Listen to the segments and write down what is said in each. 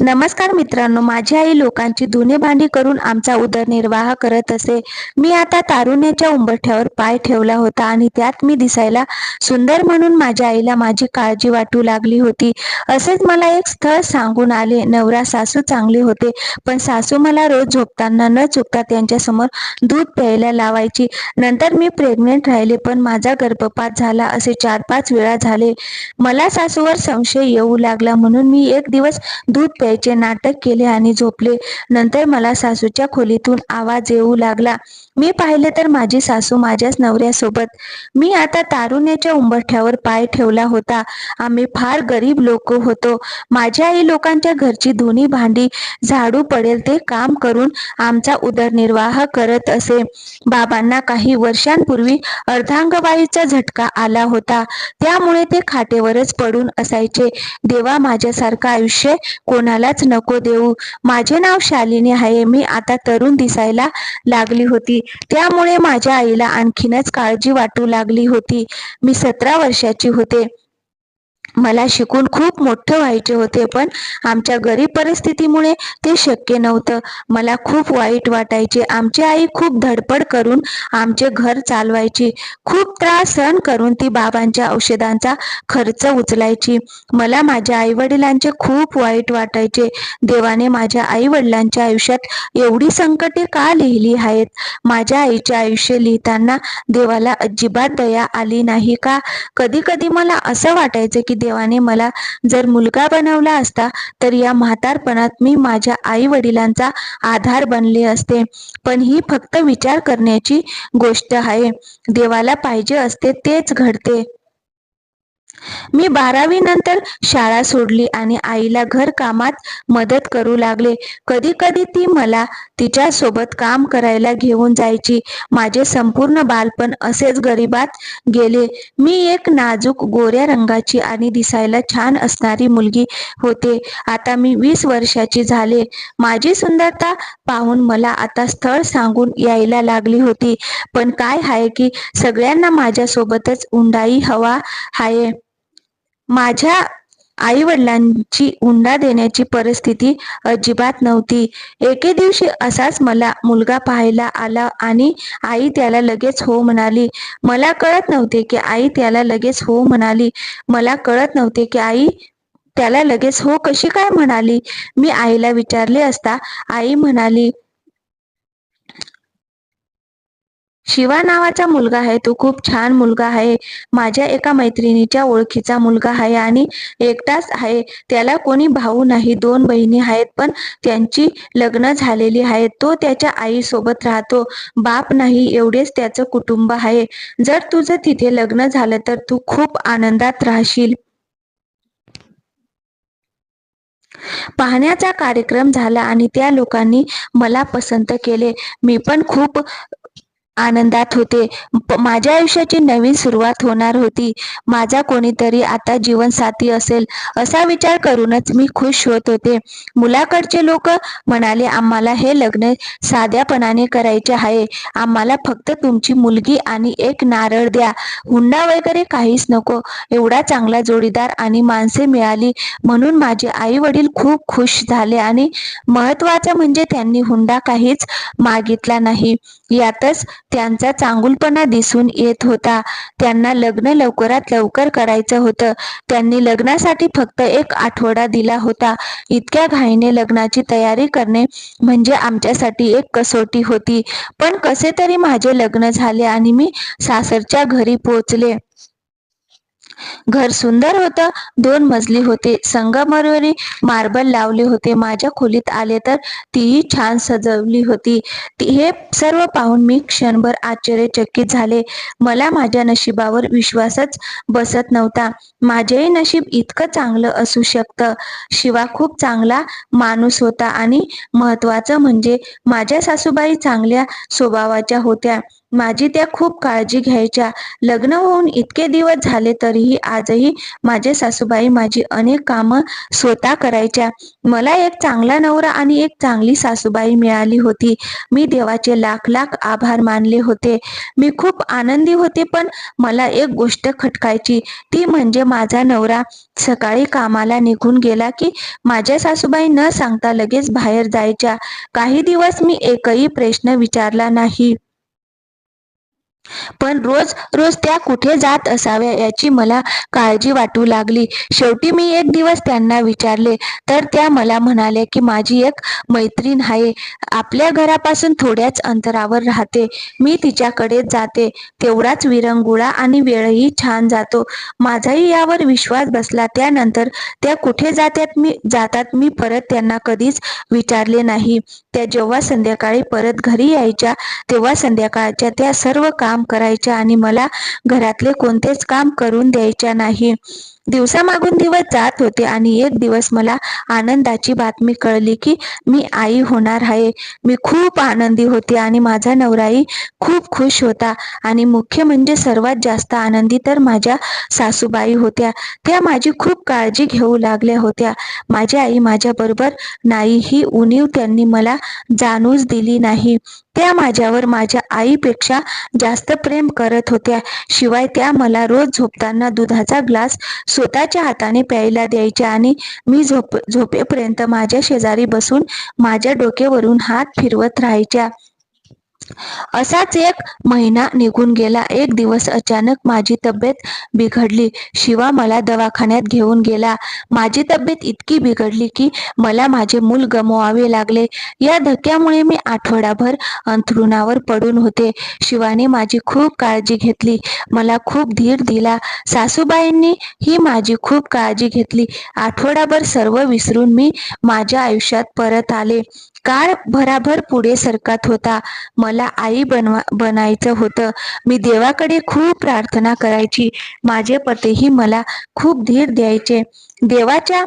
नमस्कार मित्रांनो माझी आई लोकांची धुणे भांडी करून आमचा उदरनिर्वाह करत असे. मी आता तारुण्याच्या उंबरठ्यावर पाय ठेवला होता आणि त्यात मी दिसायला सुंदर म्हणून माझ्या आईला माझी काळजी वाटू लागली होती. असेच मला एक स्थळ सांगून आले. नवरा सासू चांगले होते पण सासू मला रोज झोपताना न चुकता त्यांच्यासमोर दूध प्यायला लावायची. नंतर मी प्रेग्नेंट राहिले पण माझा गर्भपात झाला असे चार पाच वेळा झाले. मला सासूवर संशय येऊ लागला म्हणून मी एक दिवस दूध प्यायचे नाटक केले आणि झोपले. नंतर मला सासूच्या खोलीतून आवाज येऊ लागला मी पाहिले तर माझी सासू माझ्याच नवऱ्यासोबत. मी आता तारुण्याच्या उंबरठ्यावर पाय ठेवला होता. आम्ही फार गरीब लोक होतो. माझ्या आई लोकांच्या घरची धुणी भांडी झाडू पडेल ते काम करून आमचा उदरनिर्वाह करत असे. बाबांना काही वर्षांपूर्वी अर्धांगवायूचा झटका आला होता. त्यामुळे ते खाटेवरच पडून असायचे. देवा माझ्यासारखं आयुष्य कोणालाच नको देऊ. माझे नाव शालिनी आहे. मी आता तरुण दिसायला लागली होती. त्यामुळे माझ्या आईला आणखीनच काळजी वाटू लागली होती. मी सतरा वर्षाची होते. मला शिकून खूप मोठं व्हायचे होते पण आमच्या गरीब परिस्थितीमुळे ते शक्य नव्हतं. मला खूप वाईट वाटायचे. आमची आई खूप धडपड करून आमचे घर चालवायची. खूप त्रास सहन करून ती बाबांच्या औषधांचा खर्च उचलायची. मला माझ्या आई वडिलांचे खूप वाईट वाटायचे. देवाने माझ्या आई वडिलांच्या आयुष्यात एवढी संकटे का लिहिली आहेत? माझ्या आईचे आयुष्य लिहिताना देवाला अजिबात दया आली नाही का? कधी कधी मला असं वाटायचं की देवाने मला जर मुलगा बनवला असता तर या म्हातारपणात मी माझ्या आई वडिलांचा आधार बनले असते. पण ही फक्त विचार करण्याची गोष्ट आहे. देवाला पाहिजे असते तेच घडते. मी बारावी नंतर शाळा सोडली आणि आईला घर कामात मदत करू लागले. कधी कधी ती मला तिच्या सोबत काम करायला घेऊन जायची. माझे संपूर्ण बालपण असेच गरिबात गेले. मी एक नाजूक गोऱ्या रंगाची आणि दिसायला छान असणारी मुलगी होते. आता मी वीस वर्षाची झाले. माझी सुंदरता पाहून मला आता स्थळ सांगून यायला लागली होती. पण काय आहे की सगळ्यांना माझ्यासोबतच उंडाई हवा आहे माझ्या आई वडिलांची हुंडा देण्याची परिस्थिती अजिबात नव्हती. एके दिवशी असाच मला मुलगा पाहायला आला आणि आई त्याला लगेच हो म्हणाली. मला कळत नव्हते की आई त्याला लगेच हो म्हणाली. मला कळत नव्हते की आई त्याला लगेच हो कशी काय म्हणाली? मी आईला विचारले असता आई म्हणाली शिवा नावाचा मुलगा आहे तो खूप छान मुलगा आहे. माझ्या एका मैत्रिणीच्या ओळखीचा मुलगा आहे आणि एकटाच आहे. त्याला कोणी भाऊ नाही दोन बहिणी आहेत पण त्यांची लग्न झालेली आहेत तो त्याच्या आई सोबत राहतो. बाप नाही एवढेच त्याचं कुटुंब आहे. जर तुझं तिथे लग्न झालं तर तू खूप आनंदात राहशील. पाहण्याचा कार्यक्रम झाला आणि त्या लोकांनी मला पसंत केले. मी पण खूप आनंदात होते. माझ्या आयुष्याची नवीन सुरुवात होणार होती. माझा कोणीतरी आता जीवनसाथी असेल असा विचार करूनच मी खुश होत होते. मुलाकडचे लोक म्हणाले आम्हाला हे लग्न साध्यापणाने करायचे आहे. आम्हाला फक्त तुमची मुलगी आणि एक नारळ द्या. हुंडा वगैरे काहीच नको. एवढा चांगला जोडीदार आणि माणसे मिळाली म्हणून माझे आई वडील खूप खुश झाले आणि महत्वाचं म्हणजे त्यांनी हुंडा काहीच मागितला नाही. यातच त्यांचा चांगुलपणा दिसून येत होता. त्यांना लग्न लवकरात लवकर करायचं होतं. त्यांनी लग्नासाठी फक्त एक आठवडा दिला होता. इतक्या घाईने लग्नाची तयारी करणे म्हणजे आमच्यासाठी एक कसोटी होती. पण कसे तरी माझे लग्न झाले आणि मी सासरच्या घरी पोहोचले घर सुंदर होतं. दोन मजली होते. संगमरवरी मार्बल लावले होते. माझ्या खोलीत आले तर तीही छान सजवली होती. ती हे सर्व पाहून मी क्षणभर आश्चर्यचकित झाले. मला माझ्या नशिबावर विश्वासच बसत नव्हता. माझेही नशीब इतकं चांगलं असू शकतं. शिवा खूप चांगला माणूस होता आणि महत्वाचं म्हणजे माझ्या सासूबाई चांगल्या स्वभावाच्या होत्या. माझी त्या खूप काळजी घ्यायच्या. लग्न होऊन इतके दिवस झाले तरीही आजही माझे सासूबाई माझी अनेक कामं स्वतः करायच्या. मला एक चांगला नवरा आणि एक चांगली सासूबाई मिळाली होती. मी देवाचे लाख लाख आभार मानले होते. मी खूप आनंदी होते पण मला एक गोष्ट खटकायची. ती म्हणजे माझा नवरा सकाळी कामाला निघून गेला की माझ्या सासूबाई न सांगता लगेच बाहेर जायच्या. काही दिवस मी एकही प्रश्न विचारला नाही. पण रोज रोज त्या कुठे जात असाव्या याची मला काळजी वाटू लागली. शेवटी मी एक दिवस त्यांना विचारले तर त्या मला म्हणाल्या की माझी एक मैत्रीण आहे. आपल्या घरापासून थोड्याच अंतरावर राहते. मी तिच्याकडे जाते. तेवढाच विरंगुळा आणि वेळही छान जातो. माझाही यावर विश्वास बसला. त्यानंतर त्या कुठे जातात मी जातात मी परत त्यांना कधीच विचारले नाही. त्या जेव्हा संध्याकाळी परत घरी यायच्या तेव्हा संध्याकाळच्या त्या सर्व काम करायच्या आणि मला घरातले कोणतेच काम करून द्यायच्या नाही. दिवसामागून दिवस जात होते आणि एक दिवस मला आनंदाची बातमी कळली की मी आई होणार आहे. मी खूप आनंदी होते आणि माझा नवराही खूप खुश होता आणि मुख्य म्हणजे सर्वात जास्त आनंदी तर माझ्या सासूबाई होत्या. त्या माझी खूप काळजी घेऊ लागल्या होत्या. माझी आई माझ्या बरोबर नाही ही उणीव त्यांनी मला जाणूच दिली नाही. त्या माझ्यावर माझ्या आईपेक्षा जास्त प्रेम करत होत्या. शिवाय त्या मला रोज झोपताना दुधाचा ग्लास स्वतःच्या हाताने प्यायला द्यायच्या आणि मी झोप झोपेपर्यंत माझ्या शेजारी बसून माझ्या डोक्यावरून हात फिरवत राहायच्या. असाच एक महिना निघून गेला. एक दिवस अचानक माझी तब्येत बिघडली. शिवा मला दवाखान्यात घेऊन गेला. माझी तब्येत इतकी बिघडली की मला माझे मूल गमवावे लागले. या धक्क्यामुळे मी आठवडाभर अंथरुणावर पडून होते. शिवाने माझी खूप काळजी घेतली. मला खूप धीर दिला. सासूबाईंनी ही माझी खूप काळजी घेतली. आठवडाभर सर्व विसरून मी माझ्या आयुष्यात परत आले. काळ भराभर पुढे सरकत होता. मला आई बनवा बनायचं होतं. मी देवाकडे खूप प्रार्थना करायची. माझे पतीही मला खूप धीर द्यायचे. देवाच्या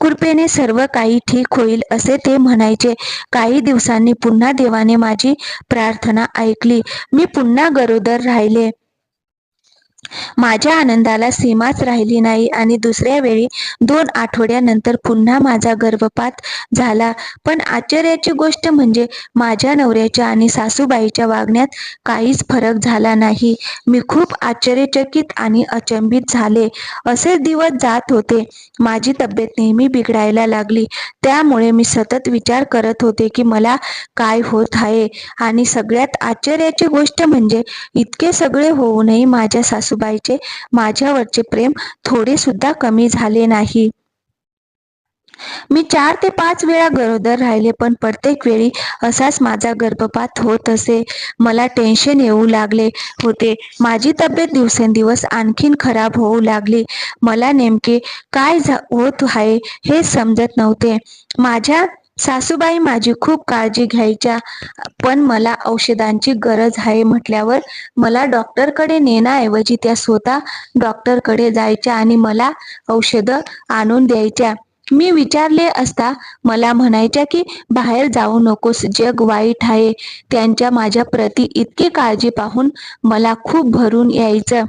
कृपेने सर्व काही ठीक होईल असे ते म्हणायचे. काही दिवसांनी पुन्हा देवाने माझी प्रार्थना ऐकली. मी पुन्हा गरोदर राहिले. माझ्या आनंदाला सीमाच राहिली नाही आणि दुसऱ्या वेळी दोन आठवड्यानंतर पुन्हा माझा गर्भपात झाला. पण आश्चर्याची गोष्ट म्हणजे माझ्या नवऱ्याच्या आणि सासूबाईच्या वागण्यात काहीच फरक झाला नाही. मी खूप आश्चर्यचकित आणि अचंबित झाले. असे दिवस जात होते. माझी तब्येत नेहमी बिघडायला लागली. त्यामुळे मी सतत विचार करत होते की मला काय होत आहे. आणि सगळ्यात आश्चर्याची गोष्ट म्हणजे इतके सगळे होऊनही माझ्या सासूबाई सासूबाईचे माझ्यावरचे प्रेम थोडे सुद्धा कमी झाले नाही. मी चार ते पाच वेळा गरोदर राहिले पण प्रत्येक वेळी असाच माझा गर्भपात होत असे. मला टेन्शन येऊ लागले होते. माझी तब्येत दिवसेंदिवस आणखीन खराब होऊ लागली. मला नेमके काय होत आहे हे समजत नव्हते. माझ्या सासूबाई माझी खूप काळजी घ्यायच्या पण मला औषधांची गरज आहे म्हटल्यावर मला डॉक्टरकडे नेण्याऐवजी त्या स्वतः डॉक्टरकडे जायच्या आणि मला औषधं आणून द्यायच्या. मी विचारले असता मला म्हणायच्या की बाहेर जाऊ नकोस. जग वाईट आहे. त्यांच्या माझ्या प्रती इतकी काळजी पाहून मला खूप भरून यायचं.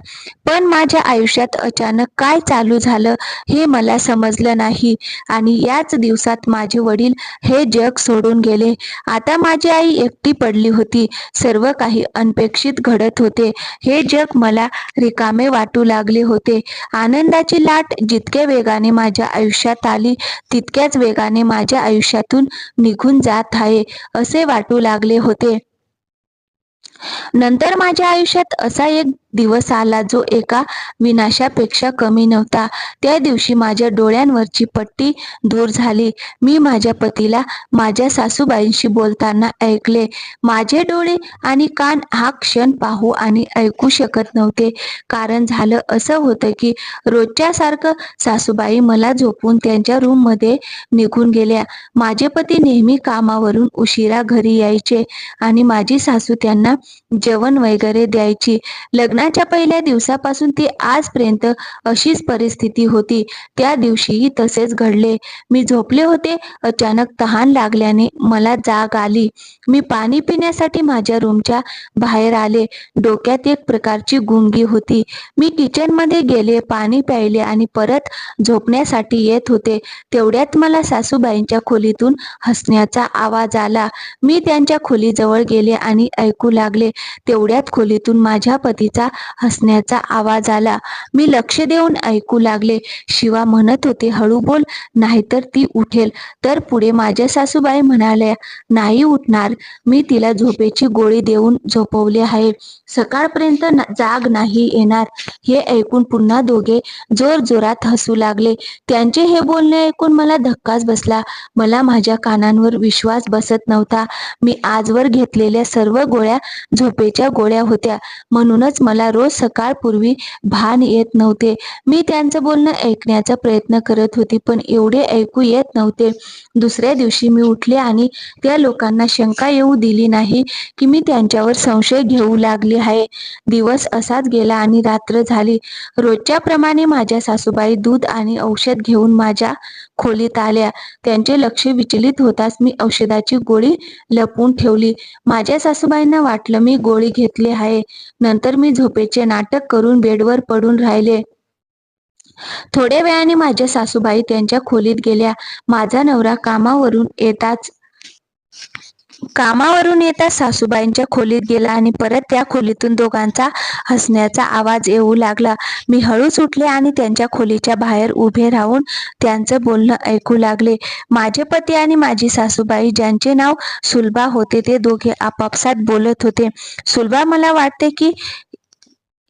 पण माझ्या आयुष्यात अचानक काय चालू झालं हे मला समजलं नाही. आणि याच दिवसात माझे वडील हे जग सोडून गेले. आता माझी आई एकटी पडली होती. सर्व काही अनपेक्षित घडत होते. हे जग मला रिकामे वाटू लागले होते. आनंदाची लाट जितके वेगाने माझ्या आयुष्यात आली तितक्याच वेगाने माझ्या आयुष्यातून निघून जात आहे असे वाटू लागले होते. नंतर माझ्या आयुष्यात असा एक दिवस आला जो एका विनाशापेक्षा कमी नव्हता. त्या दिवशी माझ्या डोळ्यांवरची पट्टी दूर झाली. मी माझ्या पतीला माझ्या सासूबाईंशी बोलताना ऐकले. माझे डोळे आणि कान हा क्षण पाहू आणि ऐकू शकत नव्हते. कारण झालं असं होतं की रोजच्या सारखं सासूबाई मला झोपून त्यांच्या रूममध्ये निघून गेल्या. माझे पती नेहमी कामावरून उशिरा घरी यायचे आणि माझी सासू त्यांना जेवण वगैरे द्यायची. लग्ना सणाच्या पहिल्या दिवसापासून ती आजपर्यंत अशीच परिस्थिती होती. त्या दिवशीही तसेच घडले. मी झोपले होते. अचानक तहान लागल्याने मला जाग आली. मी पाणी पिण्यासाठी माझ्या रूमच्या बाहेर आले. डोक्यात एक प्रकारची गुंगी होती. मी किचनमध्ये गेले पाणी प्यायले आणि परत झोपण्यासाठी येत होते. तेवढ्यात मला सासूबाईंच्या खोलीतून हसण्याचा आवाज आला. मी त्यांच्या खोलीजवळ गेले आणि ऐकू लागले. तेवढ्यात खोलीतून माझ्या पतीचा हसण्याचा आवाज आला. मी लक्ष देऊन ऐकू लागले. शिवा म्हणत होते हळू बोल नाहीतर ती उठेल. तर पुढे माझ्या सासूबाई म्हणाल्या नाही उठणार. मी तिला झोपेची गोळी देऊन झोपवले आहे. सकाळपर्यंत जाग नाही येणार. हे ऐकून पुन्हा दोघे जोर जोरात हसू लागले. त्यांचे हे बोलणे ऐकून मला धक्काच बसला. मला माझ्या कानांवर विश्वास बसत नव्हता. मी आजवर घेतलेल्या सर्व गोळ्या झोपेच्या गोळ्या होत्या. म्हणूनच मला रोज सकाळपूर्वी भान येत नव्हते. मी त्यांचं बोलणं ऐकण्याचा प्रयत्न करत होती पण एवढे ऐकू येत नव्हते. दुसऱ्या दिवशी मी उठले आणि त्या लोकांना शंका येऊ दिली नाही की मी त्यांच्यावर संशय घेऊ लागले आहे. दिवस असाच गेला आणि रात्र झाली. रोजच्याप्रमाणे माझ्या सासूबाई दूध आणि औषध घेऊन माझ्या खोलीत आल्या. त्यांचे लक्ष विचलित होताच मी औषधाची गोळी लपवून ठेवली. माझ्या सासूबाईंना वाटलं मी गोळी घेतली आहे. नंतर मी झोपेचे नाटक करून बेडवर पडून राहिले. थोड्या वेळाने माझ्या सासूबाई त्यांच्या खोलीत गेल्या. माझा नवरा कामावरून येताच कामावरून येता सासूबाईंच्या खोलीत गेला आणि परत त्या खोलीतून दोघांचा हसण्याचा आवाज येऊ लागला. मी हळूच उठले आणि त्यांच्या खोलीच्या बाहेर उभे राहून त्यांचं बोलणं ऐकू लागले. माझे पती आणि माझी सासूबाई ज्यांचे नाव सुलभा होते ते दोघे आपापसात बोलत होते. सुलभा मला वाटते की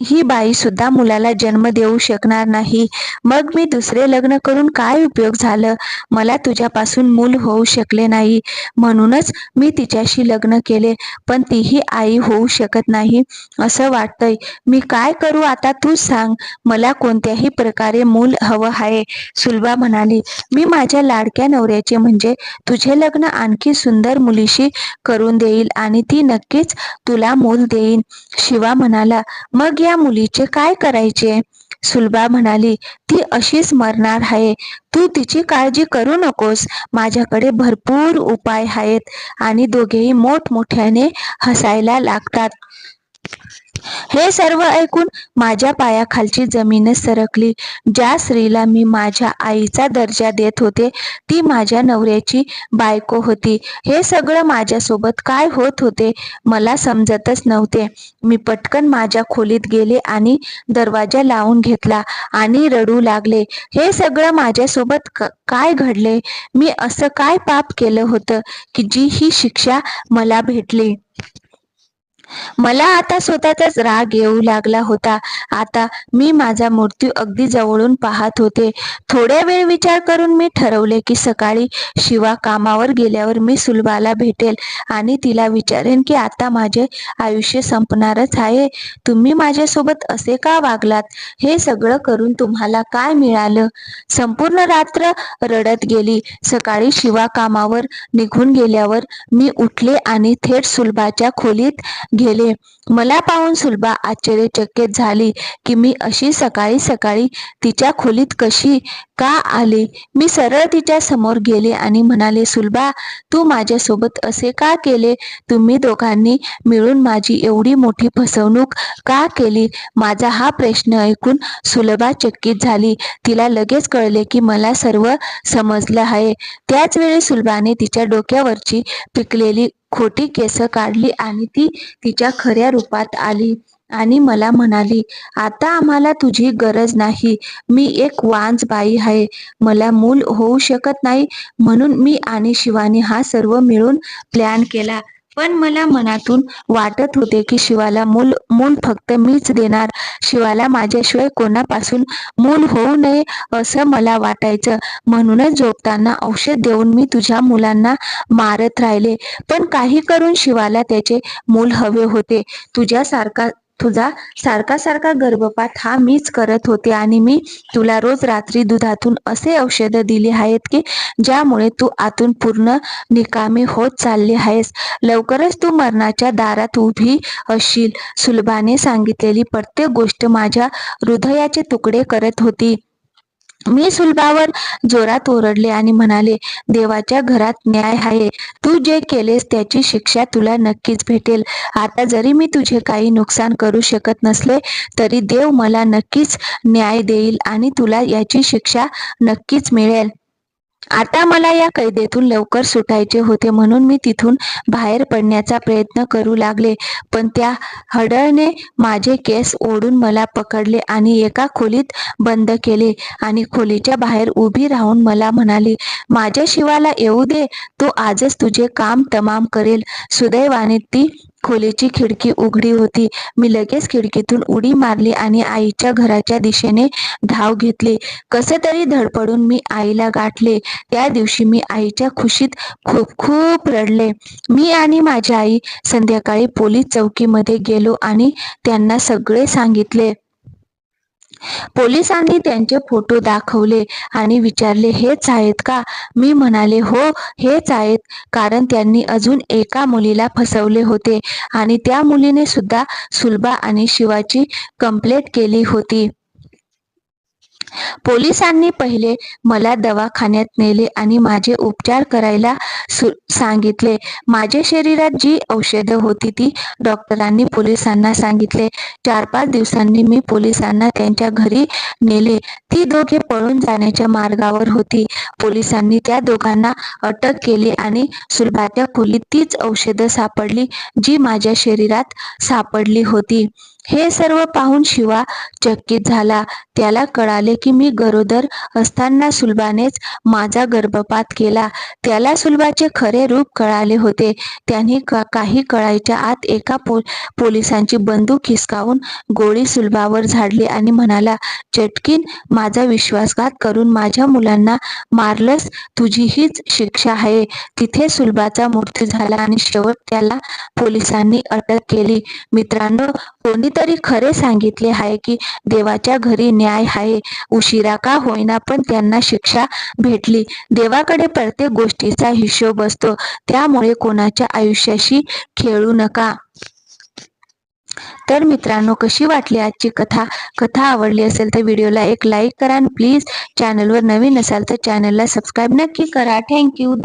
ही बाई सुद्धा मुलाला जन्म देऊ शकणार नाही. मग मी दुसरे लग्न करून काय उपयोग झालं? मला तुझ्यापासून मूल होऊ शकले नाही. म्हणूनच मी तिच्याशी लग्न केले पण तीही आई होऊ शकत नाही. असं वाटतंय. मी काय करू आता तू सांग. मला कोणत्याही प्रकारे मूल हवं आहे सुलभा म्हणाली. मी माझ्या लाडक्या नवऱ्याचे म्हणजे तुझे लग्न आणखी सुंदर मुलीशी करून देईल आणि ती नक्कीच तुला मूल देईन. शिवा म्हणाला. मग या मुलीचे काय करायचे? सुलभा म्हणाली ती अशीच मरणार आहे. तू तिची काळजी करू नकोस. माझ्याकडे भरपूर उपाय आहेत आणि दोघेही मोठमोठ्याने हसायला लागतात. हे सर्व ऐकून माझ्या पायाखालची जमीनच सरकली. ज्या स्त्रीला मी माझ्या आईचा दर्जा देत होते ती माझ्या नवऱ्याची बायको होती. हे सगळं माझ्यासोबत काय होत होते मला समजतच नव्हते. मी पटकन माझ्या खोलीत गेले आणि दरवाजा लावून घेतला आणि रडू लागले. हे सगळं माझ्यासोबत काय घडले? मी असं काय पाप केलं होतं की जी ही शिक्षा मला भेटली? मला आता स्वतःचाच राग येऊ लागला होता. आता मी माझा मृत्यू अगदी जवळून पाहत होते. थोड्या वेळ विचार करून मी ठरवले की सकाळी शिवा कामावर गेल्यावर मी सुलभाला भेटेल आणि तिला विचारेन की आता माझे आयुष्य संपणारच आहे. तुम्ही माझ्यासोबत असे का वागलात? हे सगळं करून तुम्हाला काय मिळालं? संपूर्ण रात्र रडत गेली. सकाळी शिवा कामावर निघून गेल्यावर मी उठले आणि थेट सुलभाच्या खोलीत गेले. मला पाहून सुलभा आश्चर्यचकित झाली की मी अशी सकाळी सकाळी तिच्या खोलीत कशी का आले? मी सरळ तिच्या समोर गेले आणि म्हणाले सुलभा तू माझ्यासोबत असे का केले? तुम्ही दोघांनी मिळून माझी एवढी मोठी फसवणूक का केली? माझा हा प्रश्न ऐकून सुलभा चकित झाली. तिला लगेच कळले की मला सर्व समजलं आहे. त्याच वेळी सुलभाने तिच्या डोक्यावरची पिकलेली खोटी केस काढली आणि ती तिच्या खऱ्या रूपात आली आणि मला म्हणाली आता आम्हाला तुझी गरज नाही. मी एक वांज बाई आहे. मला मूल होऊ शकत नाही म्हणून मी आणि शिवानी हा सर्व मिळून प्लॅन केला. पण मला मनातून वाटत होते की शिवाला मूल मूल फक्त मीच देणार. शिवाला माझ्याशिवाय कोणापासून मूल होऊ नये असं मला वाटायचं. म्हणूनच झोपताना औषध देऊन मी तुझ्या मुलांना मारत राहिले. पण काही करून शिवाला त्याचे मूल हवे होते. तुझ्यासारखा तुझा सारखा सारखा गर्भपात हा मीच करत होते आणि मी तुला रोज रात्री दुधातून असे औषध दिले आहेत की ज्यामुळे तू आतून पूर्ण निकामी होत चालली आहेस. लवकरच तू मरणाच्या दारात उभी असशील सुलभाने सांगितलेली प्रत्येक गोष्ट माझ्या हृदयाचे तुकडे करत होती. मी सुलभावर जोरात ओरडले आणि म्हणाले देवाच्या घरात न्याय आहे. तू जे केलेस त्याची शिक्षा तुला नक्कीच भेटेल. आता जरी मी तुझे काही नुकसान करू शकत नसले तरी देव मला नक्कीच न्याय देईल आणि तुला याची शिक्षा नक्कीच मिळेल. आता मला या कैदेतून लवकर सुटायचे होते म्हणून मी तिथून बाहेर पडण्याचा प्रयत्न करू लागले. पण त्या हडळने माझे केस ओढून मला पकडले आणि एका खोलीत बंद केले आणि खोलीच्या बाहेर उभी राहून मला म्हणाली माझ्या शिवाला येऊ दे. तो आजच तुझे काम तमाम करेल. सुदैवाने ती खोलीची खिडकी उघडी होती. मी लगेच खिडकीतून उडी मारली आणि आईच्या घराच्या दिशेने धाव घेतली. कसे तरी धडपडून मी आईला गाठले. त्या दिवशी मी आईच्या खुशीत खूप खूप रडले. मी आणि माझी आई संध्याकाळी पोलीस चौकीमध्ये गेलो आणि त्यांना सगळे सांगितले. पोलिसांनी त्यांचे फोटो दाखवले आणि विचारले हेच आहेत का? मी म्हणाले हो हेच आहेत. कारण त्यांनी अजून एका मुलीला फसवले होते आणि त्या मुलीने सुद्धा सुलभा आणि शिवाची कंप्लेंट केली होती. पोलिसांनी पहिले मला दवाखान्यात नेले आणि माझे उपचार करायला सांगितले. माझ्या शरीरात जी औषधं होती ती डॉक्टरांनी पोलिसांना सांगितले. चार पाच दिवसांनी मी पोलिसांना त्यांच्या घरी नेले. ती दोघे पळून जाण्याच्या मार्गावर होती. पोलिसांनी त्या दोघांना अटक केली आणि सुलभाच्या खोलीत तीच औषधं सापडली जी माझ्या शरीरात सापडली होती. हे सर्व पाहून शिवा चकित झाला. त्याला कळाले की मी गरोदर असताना सुलभानेच माझा गर्भपात केला. त्याला सुलभाचे खरे रूप कळाले होते. त्यांनी काही कळायच्या आत एका पो पोलिसांची बंदूक हिसकावून गोळी सुलभावर झाडली आणि म्हणाला चटकीन माझा विश्वासघात करून माझ्या मुलांना मारलंस? तुझी हीच शिक्षा आहे तिथे सुलभाचा मृत्यू झाला आणि शेवट त्याला पोलिसांनी अटक केली. मित्रांनो कोणीतरी खरे सांगितले आहे की देवाच्या घरी न्याय आहे. उशिरा का होईना पण त्यांना शिक्षा भेटली. देवाकडे प्रत्येक गोष्टीचा हिशोब असतो. त्यामुळे कोणाच्या आयुष्याशी खेळू नका. तर मित्रांनो कशी वाटली आजची कथा? कथा आवडली असेल तर व्हिडिओला एक लाईक करा आणि प्लीज चॅनलवर नवीन असाल तर चॅनलला सबस्क्राईब नक्की करा. थँक्यू